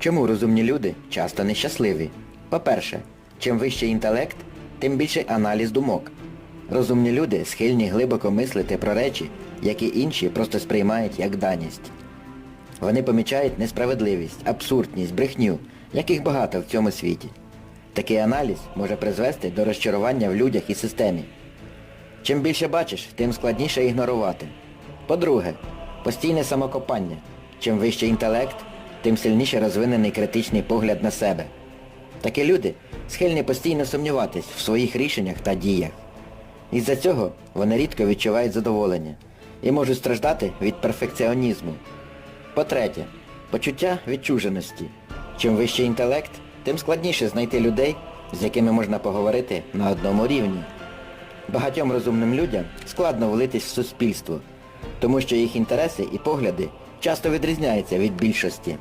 Чому розумні люди часто нещасливі? По-перше, чим вищий інтелект, тим більший аналіз думок. Розумні люди схильні глибоко мислити про речі, які інші просто сприймають як даність. Вони помічають несправедливість, абсурдність, брехню, яких багато в цьому світі. Такий аналіз може призвести до розчарування в людях і системі. Чим більше бачиш, тим складніше ігнорувати. По-друге, постійне самокопання. Чим вищий інтелект, тим сильніше розвинений критичний погляд на себе. Такі люди схильні постійно сумніватись в своїх рішеннях та діях. Із-за цього вони рідко відчувають задоволення і можуть страждати від перфекціонізму. По-третє, почуття відчуженості. Чим вищий інтелект, тим складніше знайти людей, з якими можна поговорити на одному рівні. Багатьом розумним людям складно влитись в суспільство, тому що їх інтереси і погляди часто відрізняється від більшості.